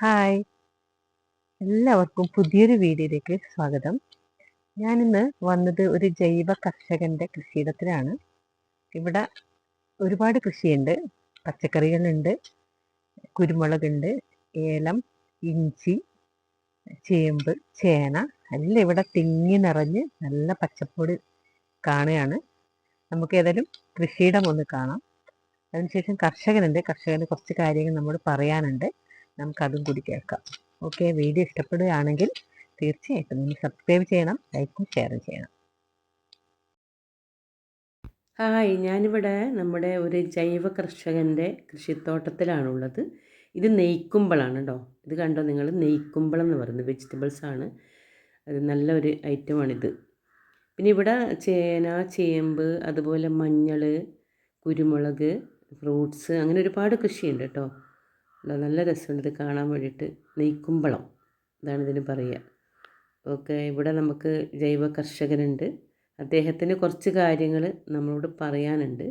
Hi. എല്ലാവർക്കും പുതിയൊരു വീഡിയോയിലേക്ക് സ്വാഗതം. ഞാനിന്ന് വന്നത് ഒരു ജൈവ കർഷകന്റെ കൃഷിയിടത്തിലാണ്. ഇവിടെ ഒരുപാട് കൃഷിയുണ്ട്. പച്ചക്കറികളുണ്ട് കുരുമുളകുണ്ട് ഏലം ഇഞ്ചി ചേമ്പ് ചേന എല്ലാം ഇവിടെ തിങ്ങി നിറഞ്ഞ് നല്ല പച്ചപ്പൊടി കാണുകയാണ്. നമുക്ക് ഏതായാലും കൃഷിയിടം ഒന്ന് കാണാം. അതിനുശേഷം കർഷകനുണ്ട്. കർഷകന് കുറച്ച് കാര്യങ്ങൾ നമ്മൾ പറയാനുണ്ട്. നമുക്കതും കൂടി കേൾക്കാം. ഓക്കെ വീഡിയോ ഇഷ്ടപ്പെടുകയാണെങ്കിൽ തീർച്ചയായിട്ടും നിങ്ങൾ സബ്സ്ക്രൈബ് ചെയ്യണം ലൈക്കും ഷെയറും ചെയ്യണം. ഹായ് ഞാനിവിടെ നമ്മുടെ ഒരു ജൈവ കർഷകന്റെ കൃഷിത്തോട്ടത്തിലാണുള്ളത്. ഇത് നെയ്ക്കുമ്പളാണ് കേട്ടോ ഇത് കണ്ടോ നിങ്ങൾ നെയ്ക്കുമ്പളം എന്ന് പറയുന്നത് വെജിറ്റബിൾസ് ആണ്. അത് നല്ലൊരു ഐറ്റമാണിത്. പിന്നെ ഇവിടെ ചേന ചേമ്പ് അതുപോലെ മഞ്ഞൾ കുരുമുളക് ഫ്രൂട്ട്സ് അങ്ങനെ ഒരുപാട് കൃഷിയുണ്ട് കേട്ടോ നല്ല രസമുണ്ട് ഇത് കാണാൻ വേണ്ടിയിട്ട്. നെയ്ക്കുമ്പളം ഇതാണ് ഇതിന് പറയുക. ഓക്കെ ഇവിടെ നമുക്ക് ജൈവ കർഷകനുണ്ട് അദ്ദേഹത്തിന് കുറച്ച് കാര്യങ്ങൾ നമ്മളോട് പറയാനുണ്ട്.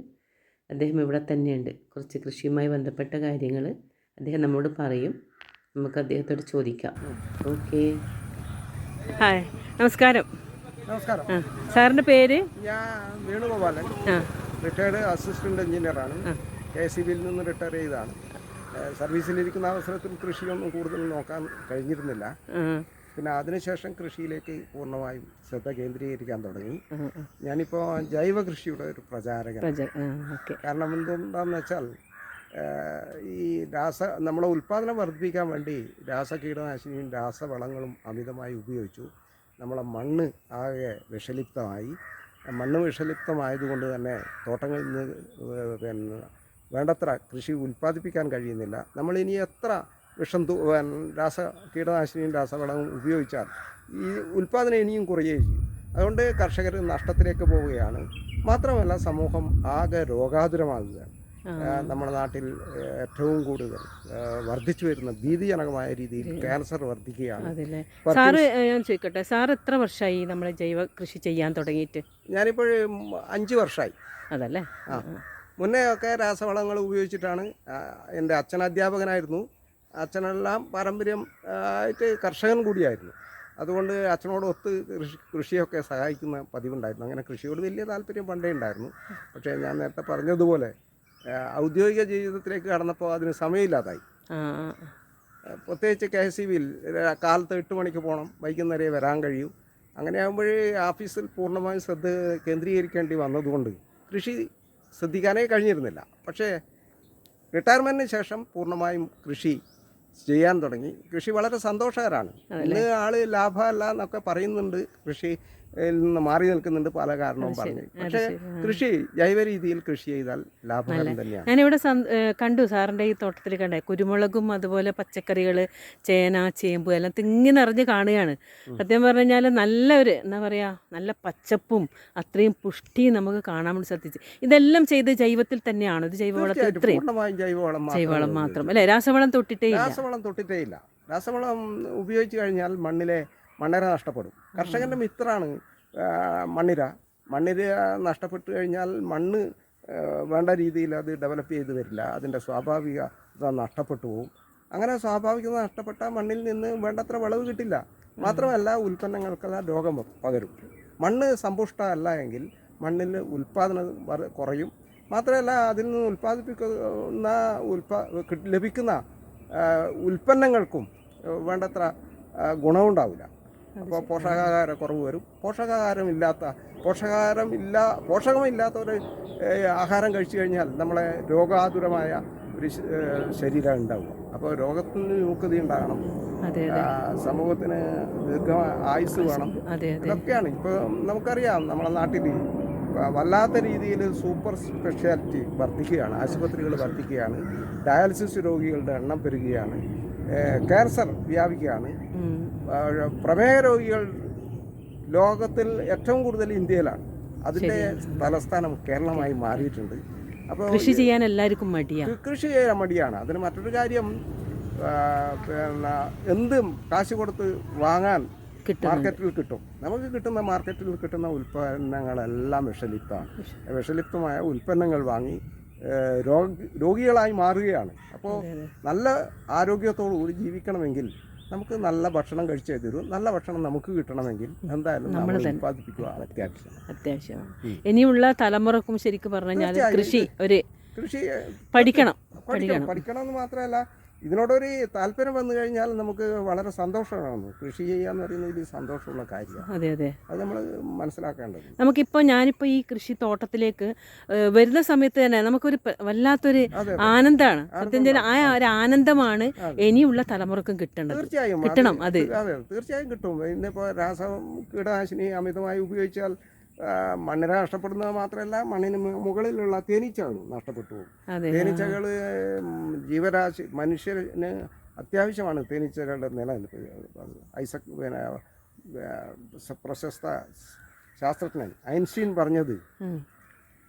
അദ്ദേഹം ഇവിടെ തന്നെയുണ്ട്. കുറച്ച് കൃഷിയുമായി ബന്ധപ്പെട്ട കാര്യങ്ങൾ അദ്ദേഹം നമ്മോട് പറയും. നമുക്ക് അദ്ദേഹത്തോട് ചോദിക്കാം. ഓക്കെ. ഹായ് നമസ്കാരം. നമസ്കാരം. സാറിന്റെ പേര്? ഞാൻ വേണുഗോപാലൻ. റിട്ടയർഡ് അസിസ്റ്റന്റ് എഞ്ചിനീയറാണ് കെ സി ബിയിൽ നിന്ന് റിട്ടയർ ചെയ്തതാണ്. ഏഹ് സർവീസിലിരിക്കുന്ന അവസരത്തിൽ കൃഷിയൊന്നും കൂടുതൽ നോക്കാൻ കഴിഞ്ഞിരുന്നില്ല. പിന്നെ അതിനുശേഷം കൃഷിയിലേക്ക് പൂർണമായും ശ്രദ്ധ കേന്ദ്രീകരിക്കാൻ തുടങ്ങി. ഞാനിപ്പോൾ ജൈവ കൃഷിയുടെ ഒരു പ്രചാരകൻ കാരണം എന്തുകൊണ്ടാന്ന് വെച്ചാൽ ഈ രാസ നമ്മളെ ഉൽപ്പാദനം വർദ്ധിപ്പിക്കാൻ വേണ്ടി രാസ കീടനാശിനിയും രാസവളങ്ങളും അമിതമായി ഉപയോഗിച്ചു. നമ്മളെ മണ്ണ് ആകെ വിഷലിപ്തമായി. മണ്ണ് വിഷലിപ്തമായതുകൊണ്ട് തന്നെ തോട്ടങ്ങളിൽ നിന്ന് പിന്നെ വേണ്ടത്ര കൃഷി ഉൽപ്പാദിപ്പിക്കാൻ കഴിയുന്നില്ല. നമ്മൾ ഇനി എത്ര വിഷം രാസ കീടനാശിനിയും രാസവളവും ഉപയോഗിച്ചാൽ ഈ ഉൽപ്പാദനം ഇനിയും കുറയുകയും ചെയ്യും. അതുകൊണ്ട് കർഷകർ നഷ്ടത്തിലേക്ക് പോവുകയാണ്. മാത്രമല്ല സമൂഹം ആകെ രോഗാതുരമാകുകയാണ്. നമ്മുടെ നാട്ടിൽ ഏറ്റവും കൂടുതൽ വർദ്ധിച്ചു വരുന്ന ഭീതിജനകമായ രീതിയിൽ ക്യാൻസർ വർദ്ധിക്കുകയാണ്. സാറ് ഞാൻ ചോദിക്കട്ടെ സാർ എത്ര വർഷമായി നമ്മൾ ജൈവ കൃഷി ചെയ്യാൻ തുടങ്ങിയിട്ട്? ഞാനിപ്പോൾ അഞ്ച് വർഷമായി. അതല്ലേ? ആ. മുന്നേ ഒക്കെ രാസവളങ്ങൾ ഉപയോഗിച്ചിട്ടാണ് എന്റെ അച്ഛൻ അധ്യാപകനായിരുന്നു. അച്ഛനെല്ലാം പാരമ്പര്യം ആയിട്ട് കർഷകൻ കൂടിയായിരുന്നു. അതുകൊണ്ട് അച്ഛനോട് ഒത്ത് കൃഷി കൃഷിയൊക്കെ സഹായിക്കുന്ന പതിവുണ്ടായിരുന്നു. അങ്ങനെ കൃഷിയോട് വലിയ താല്പര്യം പണ്ടേ ഉണ്ടായിരുന്നു. പക്ഷേ ഞാൻ നേരത്തെ പറഞ്ഞതുപോലെ ഔദ്യോഗിക ജീവിതത്തിലേക്ക് കടന്നപ്പോൾ അതിന് സമയമില്ലാതായി. പ്രത്യേകിച്ച് കെ എസ് സി ബിയിൽ കാലത്ത് എട്ട് മണിക്ക് പോകണം വൈകുന്നേരം വരാൻ കഴിയും. അങ്ങനെ ആകുമ്പോൾ ഓഫീസിൽ പൂർണമായും ശ്രദ്ധ കേന്ദ്രീകരിക്കേണ്ടി വന്നതുകൊണ്ട് കൃഷി ശ്രദ്ധിക്കാനേ കഴിഞ്ഞിരുന്നില്ല. പക്ഷേ റിട്ടയർമെന്റിന് ശേഷം പൂർണമായും കൃഷി ചെയ്യാൻ തുടങ്ങി. കൃഷി വളരെ സന്തോഷകരമാണ്. ഇന്ന് ആൾ ലാഭമല്ല എന്നൊക്കെ പറയുന്നുണ്ട് കൃഷിയിൽ നിന്ന് മാറി നിൽക്കുന്നുണ്ട് പല കാരണവും പറഞ്ഞു. പക്ഷേ കൃഷി ജൈവ രീതിയിൽ കൃഷി ചെയ്താൽ ലാഭകരം തന്നെയാണ്. ഞാനിവിടെ കണ്ടു സാറിന്റെ ഈ തോട്ടത്തിൽ കണ്ടേ കുരുമുളകും അതുപോലെ പച്ചക്കറികൾ ചേന ചേമ്പ് എല്ലാം തിങ്ങി നിറഞ്ഞ് കാണുകയാണ്. സത്യം പറഞ്ഞു കഴിഞ്ഞാൽ നല്ല ഒരു എന്താ പറയുക നല്ല പച്ചപ്പും അത്രയും പുഷ്ടിയും നമുക്ക് കാണാൻ വേണ്ടി സാധിച്ചു ഇതെല്ലാം ചെയ്ത് ജൈവത്തിൽ തന്നെയാണ്. ഇത് ജൈവവളത്തിൽ ഇത്രയും. ജൈവവളം മാത്രം. അല്ലേ? രാസവളം തൊട്ടിട്ടേ രാസവളം തൊട്ടിട്ടേ ഇല്ല. രാസവളം ഉപയോഗിച്ച് കഴിഞ്ഞാൽ മണ്ണിലെ മണ്ണിര നഷ്ടപ്പെടും. കർഷകന്റെ മിത്രാണ് ആ, മണ്ണിര. മണ്ണിര നഷ്ടപ്പെട്ടു കഴിഞ്ഞാൽ മണ്ണ് വേണ്ട രീതിയിൽ അത് ഡെവലപ്പ് ചെയ്ത് വരില്ല. അതിന്റെ സ്വാഭാവികത നഷ്ടപ്പെട്ടു പോകും അങ്ങനെ സ്വാഭാവികത നഷ്ടപ്പെട്ട മണ്ണിൽ നിന്ന് വേണ്ടത്ര വിളവ് കിട്ടില്ല. മാത്രമല്ല ഉൽപ്പന്നങ്ങൾക്കെല്ലാം രോഗം പകരും. മണ്ണ് സമ്പുഷ്ട അല്ല എങ്കിൽ മണ്ണിൽ ഉൽപ്പാദനം കുറയും. മാത്രമല്ല അതിൽ നിന്ന് ഉൽപ്പാദിപ്പിക്കുന്ന ഉൽപാ ലഭിക്കുന്ന ഉൽപ്പന്നങ്ങൾക്കും വേണ്ടത്ര ഗുണമുണ്ടാവില്ല. അപ്പോൾ പോഷകാഹാര കുറവ് വരും. പോഷകാഹാരം ഇല്ലാത്ത പോഷകാഹാരം ഇല്ല പോഷകമില്ലാത്ത ഒരു ആഹാരം കഴിച്ചു കഴിഞ്ഞാൽ നമ്മളെ രോഗാതുരമായ ഒരു ശരീരം ഉണ്ടാവും അപ്പോൾ രോഗത്തിന് വിമുക്തി ഉണ്ടാകണം. സമൂഹത്തിന് ദീർഘ ആയുസ് വേണം. ഇതൊക്കെയാണ്. ഇപ്പോൾ നമുക്കറിയാം നമ്മുടെ നാട്ടിൽ വല്ലാത്ത രീതിയിൽ സൂപ്പർ സ്പെഷ്യാലിറ്റി വർദ്ധിക്കുകയാണ്. ആശുപത്രികൾ വർദ്ധിക്കുകയാണ്. ഡയാലിസിസ് രോഗികളുടെ എണ്ണം പെരുകുകയാണ്. ക്യാൻസർ വ്യാപിക്കുകയാണ്. പ്രമേഹ രോഗികൾ ലോകത്തിൽ ഏറ്റവും കൂടുതൽ ഇന്ത്യയിലാണ്. അതിന്റെ തലസ്ഥാനം കേരളമായി മാറിയിട്ടുണ്ട്. അപ്പോൾ കൃഷി ചെയ്യാൻ എല്ലാവർക്കും മടിയാണ് കൃഷി ചെയ്യാൻ മടിയാണ്. അതിന് മറ്റൊരു കാര്യം പിന്നെ എന്തും കാശ് കൊടുത്ത് വാങ്ങാൻ മാർക്കറ്റിൽ കിട്ടും. നമുക്ക് കിട്ടുന്ന മാർക്കറ്റിൽ കിട്ടുന്ന ഉൽപ്പന്നങ്ങളെല്ലാം വിഷലിപ്തമാണ്. വിഷലിപ്തമായ ഉൽപ്പന്നങ്ങൾ വാങ്ങി രോഗ രോഗികളായി മാറുകയാണ്. അപ്പോൾ. നല്ല ആരോഗ്യത്തോടു കൂടി ജീവിക്കണമെങ്കിൽ നമുക്ക് നല്ല ഭക്ഷണം കഴിച്ചേ തരൂ. നല്ല ഭക്ഷണം നമുക്ക് കിട്ടണമെങ്കിൽ എന്തായാലും നമ്മൾ ഉത്പാദിപ്പിക്കുക അത്യാവശ്യം അത്യാവശ്യമാണ്. ഇനിയുള്ള തലമുറക്കും ശരിക്കും പറഞ്ഞു കഴിഞ്ഞാൽ കൃഷി ഒരു കൃഷി പഠിക്കണം. പഠിക്കണം. പഠിക്കണം. പഠിക്കണം എന്ന് മാത്രമല്ല ഇതിനോടൊരു താല്പര്യം വന്നു കഴിഞ്ഞാൽ നമുക്ക് വളരെ സന്തോഷമാണ് കൃഷി ചെയ്യാന്ന് പറയുന്നത് വലിയ സന്തോഷമുള്ള കാര്യമാണ്. അതെ അതെ. അത് നമ്മൾ മനസ്സിലാക്കേണ്ടത് നമുക്കിപ്പോൾ ഞാനിപ്പോൾ ഈ കൃഷി തോട്ടത്തിലേക്ക് വരുന്ന സമയത്ത് തന്നെ നമുക്കൊരു വല്ലാത്തൊരു ആനന്ദമാണ് സത്യം ആ ഒരു ആനന്ദമാണ്. ഇനിയുള്ള തലമുറക്കും കിട്ടേണ്ടത്. തീർച്ചയായും. കിട്ടണം അത് അതെ. തീർച്ചയായും കിട്ടും. ഇന്നിപ്പോൾ രാസ കീടനാശിനി അമിതമായി ഉപയോഗിച്ചാൽ മണ്ണിര നഷ്ടപ്പെടുന്നത് മാത്രമല്ല മണ്ണിന് മുകളിലുള്ള തേനീച്ചകൾ നഷ്ടപ്പെട്ടു പോകും. തേനീച്ചകൾ ജീവരാശി മനുഷ്യന് അത്യാവശ്യമാണ് തേനീച്ചകളുടെ നിലനിൽപ്പ് ഐസക് പിന്നെ പ്രശസ്ത ശാസ്ത്രജ്ഞൻ ഐൻസ്റ്റീൻ പറഞ്ഞത്.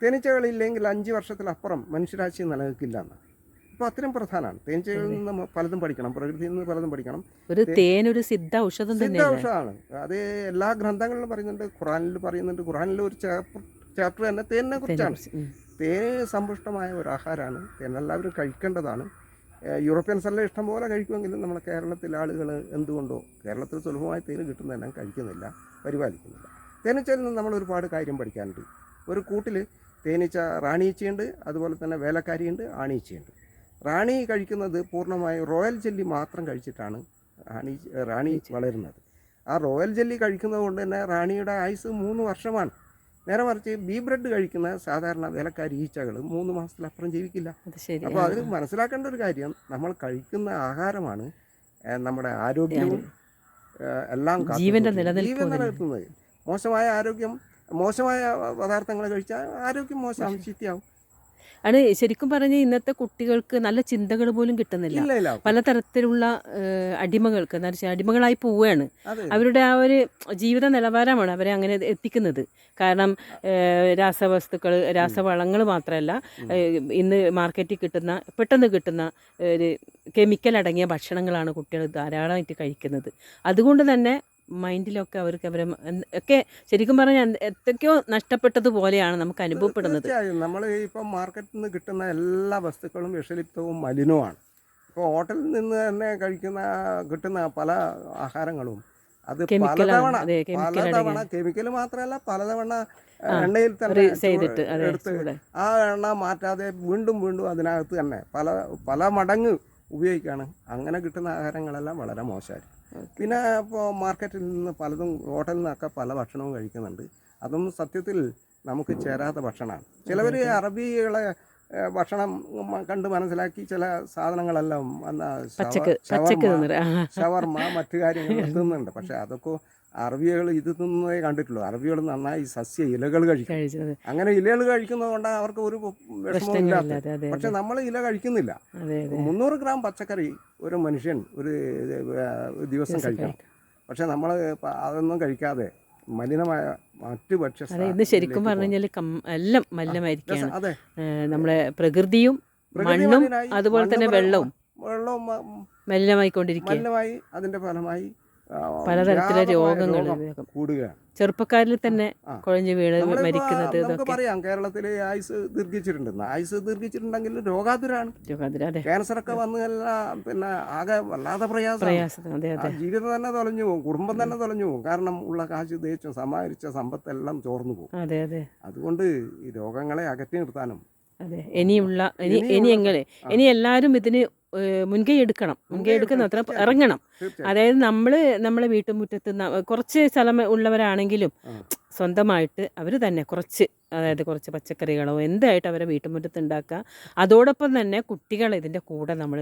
തേനീച്ചകളില്ലെങ്കിൽ അഞ്ച് വർഷത്തിലപ്പുറം മനുഷ്യരാശി നിലനിൽക്കില്ല എന്ന് അപ്പോൾ അത്രയും പ്രധാനമാണ്. തേനീച്ചകളിൽ നിന്ന് പലതും പഠിക്കണം പ്രകൃതിയിൽ നിന്ന് പലതും പഠിക്കണം. ഒരു തേൻ ഒരു സിദ്ധ ഔഷധം സിദ്ധ ഔഷധമാണ് അത് എല്ലാ ഗ്രന്ഥങ്ങളിലും പറയുന്നുണ്ട് ഖുറാനിൽ പറയുന്നുണ്ട്. ഖുറാനിൽ ഒരു ചാപ്റ്റർ തന്നെ തേനിനെ കുറിച്ചാണ്. തേന് സമ്പുഷ്ടമായ ഒരു ആഹാരമാണ്. തേൻ എല്ലാവരും കഴിക്കേണ്ടതാണ് യൂറോപ്യൻസ് എല്ലാം ഇഷ്ടംപോലെ കഴിക്കുമെങ്കിലും നമ്മുടെ കേരളത്തിലെ ആളുകൾ എന്തുകൊണ്ടോ കേരളത്തിൽ സുലഭമായി തേന് കിട്ടുന്നതെല്ലാം കഴിക്കുന്നില്ല പരിപാലിക്കുന്നില്ല. തേനീച്ചയിൽ നിന്ന് നമ്മൾ ഒരുപാട് കാര്യം പഠിക്കാനുണ്ട്. ഒരു കൂട്ടിൽ തേനീച്ച റാണീച്ചയുണ്ട് അതുപോലെ തന്നെ വേലക്കാരിയുണ്ട് ആണീച്ചയുണ്ട്. റാണി കഴിക്കുന്നത് പൂർണമായും റോയൽ ജെല്ലി മാത്രം കഴിച്ചിട്ടാണ് റാണി റാണി വളരുന്നത്. ആ റോയൽ ജെല്ലി കഴിക്കുന്നത് കൊണ്ട് തന്നെ റാണിയുടെ ആയുസ് മൂന്ന് വർഷമാണ്. നേരെ മറിച്ച് ബി ബ്രെഡ് കഴിക്കുന്ന സാധാരണ വിലക്കാർ ഈച്ചകൾ മൂന്ന് മാസത്തിലപ്പുറം ജീവിക്കില്ല. അപ്പോൾ അതിൽ മനസ്സിലാക്കേണ്ട ഒരു കാര്യം നമ്മൾ കഴിക്കുന്ന ആഹാരമാണ് നമ്മുടെ ആരോഗ്യവും എല്ലാം. ജീവൻ അതിന്. നിലനിർത്തുന്നത് മോശമായ ആരോഗ്യം മോശമായ പദാർത്ഥങ്ങൾ കഴിച്ചാൽ ആരോഗ്യം മോശം ചീത്തയാവും ആണ് ശരിക്കും പറഞ്ഞാൽ ഇന്നത്തെ കുട്ടികൾക്ക് നല്ല ചിന്തകൾ പോലും കിട്ടുന്നില്ല. പലതരത്തിലുള്ള അടിമകൾക്ക് എന്താ വെച്ചാൽ അടിമകളായി പോവുകയാണ് അവരുടെ ആ ഒരു ജീവിത നിലവാരമാണ് അവരെ അങ്ങനെ എത്തിക്കുന്നത്. കാരണം രാസവസ്തുക്കൾ രാസവളങ്ങൾ മാത്രമല്ല ഇന്ന് മാർക്കറ്റിൽ കിട്ടുന്ന പെട്ടെന്ന് കിട്ടുന്ന ഒരു കെമിക്കൽ അടങ്ങിയ ഭക്ഷണങ്ങളാണ് കുട്ടികൾ ധാരാളമായിട്ട് കഴിക്കുന്നത്. അതുകൊണ്ട് തന്നെ മൈൻഡിലൊക്കെ അവർക്ക് അവരെ ഒക്കെ ശരിക്കും പറഞ്ഞാൽ എന്തൊക്കെയോ നഷ്ടപ്പെട്ടതുപോലെയാണ് നമുക്ക് അനുഭവപ്പെടുന്നത്. നമ്മൾ ഇപ്പം മാർക്കറ്റിൽ നിന്ന് കിട്ടുന്ന എല്ലാ വസ്തുക്കളും വിഷലിപ്തവും മലിനവുമാണ്. ഇപ്പോൾ ഹോട്ടലിൽ നിന്ന് തന്നെ കഴിക്കുന്ന കിട്ടുന്ന പല ആഹാരങ്ങളും അത് പലതവണ പലതവണ കെമിക്കൽ മാത്രമല്ല പലതവണ എണ്ണയിൽ തന്നെ എടുത്ത് ആ എണ്ണ മാറ്റാതെ വീണ്ടും വീണ്ടും അതിനകത്ത് തന്നെ പല പല മടങ്ങ് ഉപയോഗിക്കുകയാണ് അങ്ങനെ കിട്ടുന്ന ആഹാരങ്ങളെല്ലാം വളരെ മോശമായിരിക്കും. പിന്നെ ഇപ്പോൾ മാർക്കറ്റിൽ നിന്ന് പലതും ഹോട്ടലിൽ നിന്നൊക്കെ പല ഭക്ഷണവും കഴിക്കുന്നുണ്ട്. അതൊന്നും സത്യത്തിൽ നമുക്ക് ചേരാത്ത ഭക്ഷണമാണ്. ചിലവർ അറബികളെ ഭക്ഷണം കണ്ട് മനസ്സിലാക്കി ചില സാധനങ്ങളെല്ലാം ഷവർമ മറ്റു കാര്യങ്ങൾ തിന്നുന്നുണ്ട്. പക്ഷെ അതൊക്കെ അറബികൾ ഇത് നിന്നേ കണ്ടിട്ടുള്ളൂ. അറബികൾ നന്നായി സസ്യ ഇലകൾ കഴിക്കും. അങ്ങനെ ഇലകൾ കഴിക്കുന്നത് കൊണ്ട് അവർക്ക് ഒരു അതെ പക്ഷെ നമ്മൾ ഇല കഴിക്കുന്നില്ല. മുന്നൂറ് ഗ്രാം പച്ചക്കറി ഒരു മനുഷ്യൻ ഒരു ദിവസം കഴിക്കണം. പക്ഷെ നമ്മൾ അതൊന്നും കഴിക്കാതെ മലിനമായ മറ്റ് ഭക്ഷ്യ ഇന്ന് ശരിക്കും പറഞ്ഞു കഴിഞ്ഞാൽ എല്ലാം മലിനമായിരിക്കുകയാണ്. നമ്മളെ പ്രകൃതിയും മണ്ണും അതുപോലെ തന്നെ വെള്ളവും വെള്ളവും മലിനമായിക്കൊണ്ടിരിക്കുക മലിനമായി അതിന്റെ ഫലമായി പലതരത്തിലെ വ്യാപകമായ രോഗങ്ങൾ രോഗം കൂടുകയാണ്. ചെറുപ്പക്കാരിൽ തന്നെ കുഴഞ്ഞു വീണ് മരിക്കുന്നത് ഇതൊക്കെ. പറയാം കേരളത്തിലെ ആയുസ് ദീർഘിച്ചിട്ടുണ്ട്. ആയുസ് ദീർഘിച്ചിട്ടുണ്ടെങ്കിൽ രോഗാതുരാണ്. ക്യാൻസർ ഒക്കെ വന്നു എല്ലാം പിന്നെ ആകെ വല്ലാതെ പ്രയാസം ജീവിതം തന്നെ തൊലഞ്ഞു പോകും കുടുംബം തന്നെ തൊലഞ്ഞു പോകും. കാരണം ഉള്ള കാശ് തേച്ചും സമാഹരിച്ച സമ്പത്തെല്ലാം ചോർന്നു പോകും. അതെ അതെ. അതുകൊണ്ട് ഈ രോഗങ്ങളെ അകറ്റി നിർത്താനും അതെ ഇനിയുള്ള ഇനി ഇനി എങ്ങനെ. ഇനി എല്ലാവരും ഇതിന് മുൻകൈ എടുക്കണം. മുൻകൈ എടുക്കുന്ന അത്ര ഇറങ്ങണം. അതായത് നമ്മൾ നമ്മളെ വീട്ടുമുറ്റത്ത് കുറച്ച് സ്ഥലം ഉള്ളവരാണെങ്കിലും സ്വന്തമായിട്ട് അവർ തന്നെ കുറച്ച് അതായത് കുറച്ച് പച്ചക്കറികളോ എന്തായിട്ട് അവരെ വീട്ടുമുറ്റത്ത് ഉണ്ടാക്കുക. അതോടൊപ്പം തന്നെ കുട്ടികളെ ഇതിന്റെ കൂടെ നമ്മൾ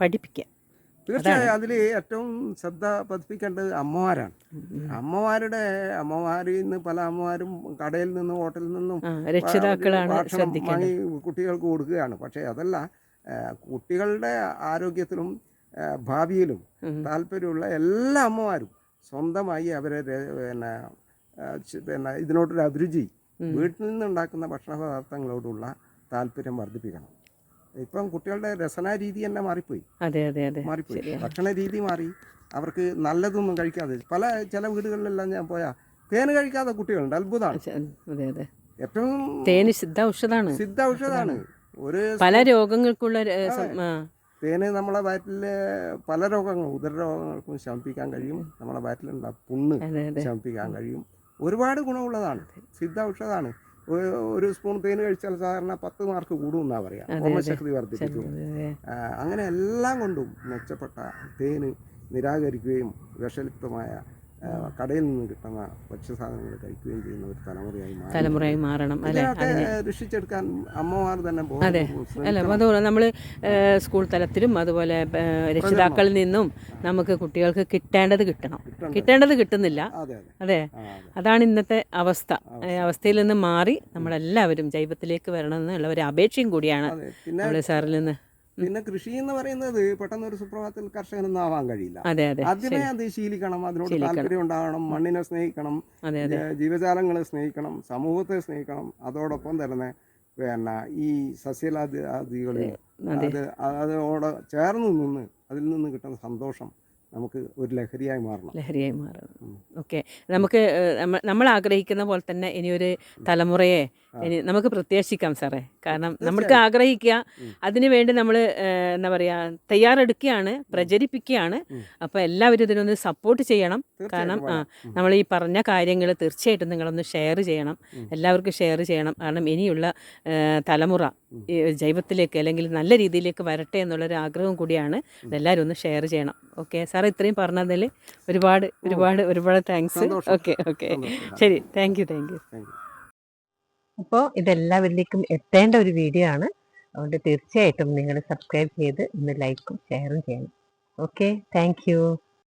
പഠിപ്പിക്കുക. തീർച്ചയായും അതിൽ ഏറ്റവും ശ്രദ്ധ പതിപ്പിക്കേണ്ടത് അമ്മമാരാണ്. അമ്മമാരുടെ അമ്മമാരിൽ നിന്ന് പല അമ്മമാരും കടയിൽ നിന്നും ഹോട്ടലിൽ നിന്നും രക്ഷിതാക്കളാണ് ഭക്ഷണം വാങ്ങി കുട്ടികൾക്ക് കൊടുക്കുകയാണ്. പക്ഷേ അതല്ല കുട്ടികളുടെ ആരോഗ്യത്തിലും ഭാവിയിലും താല്പര്യമുള്ള എല്ലാ അമ്മമാരും സ്വന്തമായി അവരെ പിന്നെ പിന്നെ ഇതിനോടൊരു അഭിരുചി വീട്ടിൽ നിന്നുണ്ടാക്കുന്ന ഭക്ഷണ പദാർത്ഥങ്ങളോടുള്ള താല്പര്യം വർദ്ധിപ്പിക്കണം. ഇപ്പം കുട്ടികളുടെ രസനാ രീതി തന്നെ മാറിപ്പോയി. അതെ അതെ അതെ. മാറിപ്പോയി. ഭക്ഷണ രീതി മാറി. അവർക്ക് നല്ലതൊന്നും കഴിക്കാതെ പല ചില വീടുകളിലെല്ലാം ഞാൻ പോയാൽ തേന് കഴിക്കാത്ത കുട്ടികളുണ്ട്. അത്ഭുതമാണ്. അതെ അതെ. ഏറ്റവും തേന് സിദ്ധ ഔഷധമാണ്. സിദ്ധ ഔഷധമാണ്. ഒരു പല രോഗങ്ങൾക്കുള്ള തേന് നമ്മളെ വയറ്റിൽ പല രോഗങ്ങളും ഉദര രോഗങ്ങൾക്കും ശമിപ്പിക്കാൻ കഴിയും. നമ്മളെ വയറ്റിലുണ്ട പുണ്ണ് ശമിപ്പിക്കാൻ കഴിയും. ഒരുപാട് ഗുണമുള്ളതാണ്. സിദ്ധ ഔഷധമാണ്. ഒരു- സ്പൂൺ തേന് കഴിച്ചാൽ സാധാരണ പത്ത് മാർക്ക് കൂടും എന്നാ പറയാ. അതെ, വർദ്ധിപ്പിക്കും. അങ്ങനെ എല്ലാം കൊണ്ടും മെച്ചപ്പെട്ട തേന് നിരാകരിക്കുകയും വിഷലിപ്തമായ കടയിൽ നിന്ന് കിട്ടുന്ന ഭക്ഷ്യസാധനങ്ങൾ കഴിക്കുകയും ചെയ്യുന്ന ഒരു തലമുറയായി മാറി. തലമുറയായി മാറണം രക്ഷിച്ചെടുക്കാൻ അമ്മമാർ തന്നെ അതെ. അല്ല. അതുപോലെ നമ്മൾ സ്കൂൾ തലത്തിലും അതുപോലെ രക്ഷിതാക്കളിൽ നിന്നും നമുക്ക് കുട്ടികൾക്ക് കിട്ടേണ്ടത് കിട്ടണം. കിട്ടണ്ടേ? കിട്ടേണ്ടത് കിട്ടുന്നില്ല. അതെ. അതാണ് ഇന്നത്തെ അവസ്ഥ. അവസ്ഥയിൽ നിന്ന് മാറി നമ്മളെല്ലാവരും ജൈവത്തിലേക്ക് വരണമെന്നുള്ള ഒരു അപേക്ഷയും കൂടിയാണ് നമ്മൾ സാറിൽ നിന്ന് പിന്നെ കൃഷി എന്ന് പറയുന്നത് പെട്ടെന്ന് ഒരു സുപ്രഭാതത്തിൽ കർഷകനൊന്നും ആവാൻ കഴിയില്ല. ആദ്യമേ അത്. ശീലിക്കണം അതിനോട് താല്പര്യം ഉണ്ടാകണം മണ്ണിനെ സ്നേഹിക്കണം ജീവജാലങ്ങളെ സ്നേഹിക്കണം സമൂഹത്തെ സ്നേഹിക്കണം അതോടൊപ്പം തന്നെ പിന്നെ ഈ സസ്യലാദികളിൽ അത്. അതോടെ ചേർന്ന് നിന്ന് അതിൽ നിന്ന് കിട്ടുന്ന സന്തോഷം നമുക്ക് ഒരു ലഹരിയായി മാറണം. ലഹരിയായി മാറുന്നു ഓക്കെ. നമുക്ക് നമ്മൾ ആഗ്രഹിക്കുന്ന പോലെ തന്നെ ഇനിയൊരു തലമുറയെ ഇനി നമുക്ക് പ്രത്യാശിക്കാം സാറേ. കാരണം നമുക്ക് ആഗ്രഹിക്കുക. അതിനു വേണ്ടി നമ്മൾ എന്താ പറയുക തയ്യാറെടുക്കുകയാണ് പ്രചരിപ്പിക്കുകയാണ്. അപ്പോൾ എല്ലാവരും ഇതിനൊന്ന് സപ്പോർട്ട് ചെയ്യണം. കാരണം ആ നമ്മൾ ഈ പറഞ്ഞ കാര്യങ്ങൾ തീർച്ചയായിട്ടും നിങ്ങളൊന്ന് ഷെയർ ചെയ്യണം. എല്ലാവർക്കും ഷെയർ ചെയ്യണം. കാരണം ഇനിയുള്ള തലമുറ ഈ ജൈവത്തിലേക്ക് അല്ലെങ്കിൽ നല്ല രീതിയിലേക്ക് വരട്ടെ എന്നുള്ളൊരു ആഗ്രഹം കൂടിയാണ്. ഇതെല്ലാവരും ഒന്ന് ഷെയർ ചെയ്യണം. ഓക്കെ. സാർ ഇത്രയും പറഞ്ഞതിൽ ഒരുപാട് ഒരുപാട് ഒരുപാട് താങ്ക്സ്. ഓക്കെ ഓക്കെ ശരി. താങ്ക് യു താങ്ക് യു അപ്പോൾ ഇതെല്ലാവരിലേക്കും എത്തേണ്ട ഒരു വീഡിയോ ആണ്. അതുകൊണ്ട് തീർച്ചയായിട്ടും നിങ്ങൾ സബ്സ്ക്രൈബ് ചെയ്ത് ഒന്ന് ലൈക്കും ഷെയറും ചെയ്യണം. Okay thank